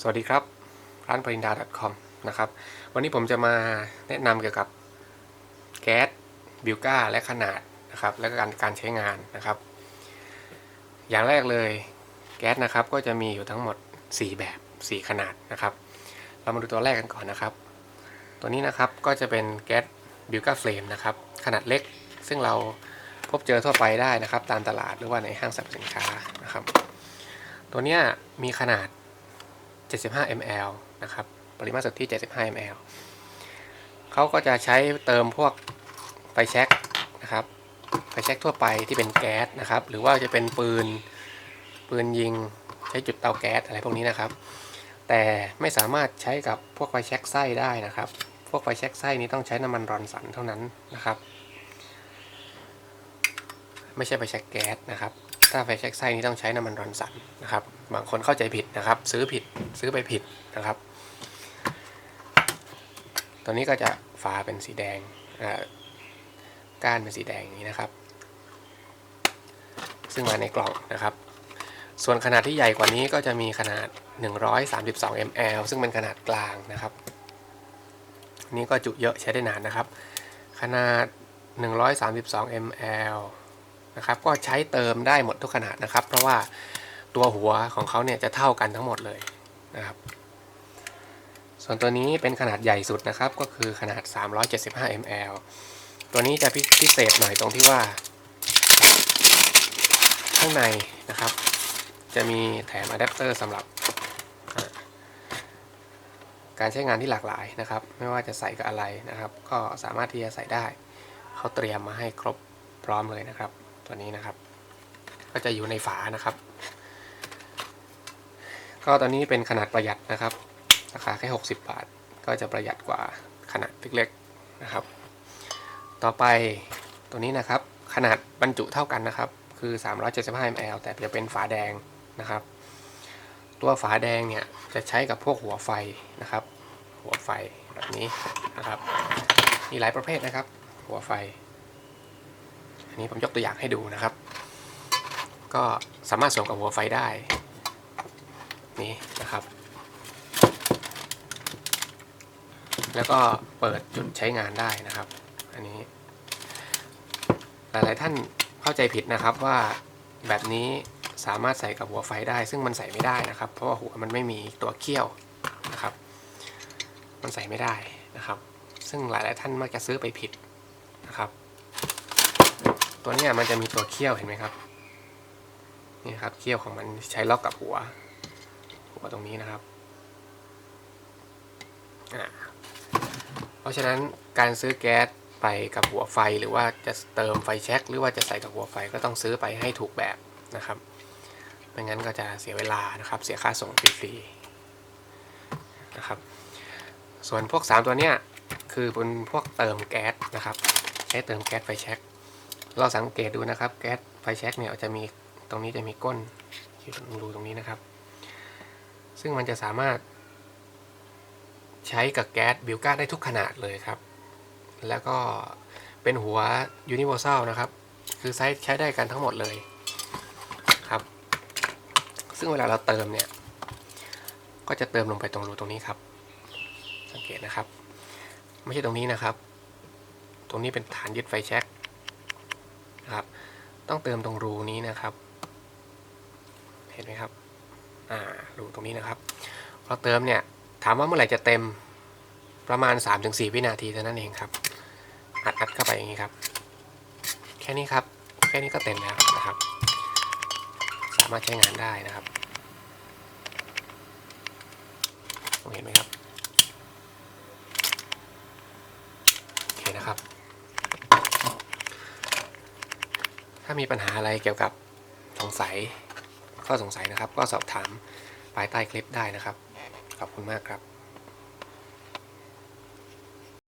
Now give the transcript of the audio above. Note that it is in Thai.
สวัสดีครับ ร้านปรินดา .com นะครับ วันนี้ผมจะมาแนะนำเกี่ยวกับแก๊สบิวก้าและขนาดนะครับ และการการใช้งานนะครับ อย่างแรกเลยแก๊สนะครับก็จะมีอยู่ทั้งหมด 4 แบบ 4 ขนาดนะครับ เรามาดูตัวแรกกันก่อนนะครับ ตัวนี้นะครับก็จะเป็นแก๊สบิวก้าเฟลมนะครับ ขนาดเล็กซึ่งเราพบเจอทั่วไปได้นะครับ ตามตลาดหรือว่าในห้างสรรพสินค้านะครับ ตัวนี้มีขนาด 75 ml นะครับปริมาตรสุทธิ75 ml เขาก็จะใช้เติมพวกไฟแช็กนะครับไฟแช็กทั่วไปที่เป็นแก๊สนะครับ หรือว่าจะเป็นปืนปืนยิงใช้จุดเตาแก๊สอะไรพวกนี้นะครับ แต่ไม่สามารถใช้กับพวกไฟแช็กไส้ได้นะครับ พวกไฟแช็กไส้นี้ต้องใช้น้ำมันรอนสันเท่านั้นนะครับ ไม่ใช่ไฟแช็กแก๊สนะครับ ถ้าไฟแช็กไส้นี้ต้องใช้น้ำมันรอนสันนะครับ บางคนเข้าใจผิดนะครับ ซื้อผิดซื้อไปผิดนะครับ ตัวนี้ก็จะฝาเป็นสีแดงก้านเป็นสีแดงอย่างนี้นะครับ ซึ่งมาในกล่องนะครับ ส่วนขนาดที่ใหญ่กว่านี้ก็จะมีขนาด 132 ml ซึ่งเป็นขนาดกลางนะครับนนี้ก็จุเยอะใช้ได้นานนะครับ ขนาด 132 ml นะครับ ก็ใช้เติมได้หมดทุกขนาดนะครับ เพราะว่าตัวหัวของเขาเนี่ยจะเท่ากันทั้งหมดเลยนะครับ ส่วนตัวนี้เป็นขนาดใหญ่สุดนะครับ ก็คือขนาด 375 ml ตัวนี้จะพิพเศษหน่อยตรงที่ว่า ข้างในนะครับ จะมีแถมอะแดปเตอร์สำหรับการใช้งานที่หลากหลายนะครับ ไม่ว่าจะใส่กับอะไรนะครับ ก็สามารถที่จะใส่ได้ เขาเตรียมมาให้ครบพร้อมเลยนะครับ ตัวนี้นะครับ ก็จะอยู่ในฝานะครับ ก็ตอนนี้เป็นขนาดประหยัดนะครับ ราคาแค่ 60 บาท ก็จะประหยัดกว่าขนาดเล็กๆนะครับ ต่อไปตัวนี้นะครับ ขนาดบรรจุเท่ากันนะครับ คือ 375 ml แต่จะเป็นฝาแดงนะครับ ตัวฝาแดงเนี่ยจะใช้กับพวกหัวไฟนะครับ หัวไฟแบบนี้นะครับ มีหลายประเภทนะครับ หัวไฟ อันนี้ผมยกตัวอย่างให้ดูนะครับ ก็สามารถสวมกับหัวไฟได้ นี่นะครับ แล้วก็เปิดจุดใช้งานได้นะครับ อันนี้ หลายๆท่านเข้าใจผิดนะครับว่าแบบนี้สามารถใส่กับหัวไฟได้ ซึ่งมันใส่ไม่ได้นะครับ เพราะว่าหัวมันไม่มีตัวเขี้ยวนะครับ มันใส่ไม่ได้นะครับ ซึ่งหลาย ๆ ท่านมักจะซื้อไปผิดนะครับ ตัวเนี้ยมันจะมีตัวเขี้ยวเห็นไหมครับนี่ครับเขี้ยวของมันใช้ล็อกกับหัว หัวตรงนี้นะครับเพราะฉะนั้นการซื้อแก๊สไปกับหัวไฟหรือว่าจะเติมไฟแช็กหรือว่าจะใส่กับหัวไฟก็ต้องซื้อไปให้ถูกแบบนะครับไม่งั้นก็จะเสียเวลานะครับ เสียค่าส่งฟรีๆนะครับ ส่วนพวก 3 ตัวเนี้ยคือเป็นพวกเติมแก๊สนะครับ ใช้เติมแก๊สไฟแช็ก เราสังเกตดูนะครับ แก๊สไฟแช็กเนี่ยจะมีตรงนี้จะมีก้นที่รูตรงนี้นะครับ ซึ่งมันจะสามารถ ใช้กับแก๊สบิวก้าได้ทุกขนาดเลยครับ แล้วก็เป็นหัว universal นะครับ คือใช้ใช้ได้กันทั้งหมดเลยครับ ซึ่งเวลาเราเติมเนี่ย ก็จะเติมลงไปตรงรูตรงนี้ครับ สังเกตนะครับ ไม่ใช่ตรงนี้นะครับ ตรงนี้เป็นฐานยึดไฟแช็ก นะครับ ต้องเติมตรงรูนี้นะครับ เห็นไหมครับอ่ารูตรงนี้นะครับพอเติมเนี่ยถามว่าเมื่อไหร่จะเต็มประมาณ 3-4 วินาทีเท่านั้นเองครับอัดอัดเข้าไปอย่างนี้ครับ แค่นี้ครับ แค่นี้ก็เต็มแล้วนะครับ สามารถใช้งานได้นะครับเห็นไหมครับ โอเคนะครับ ถ้ามีปัญหาอะไรเกี่ยวกับสงสัยข้อสงสัยนะครับ ก็สอบถามภายใต้คลิปได้นะครับ ขอบคุณมากครับ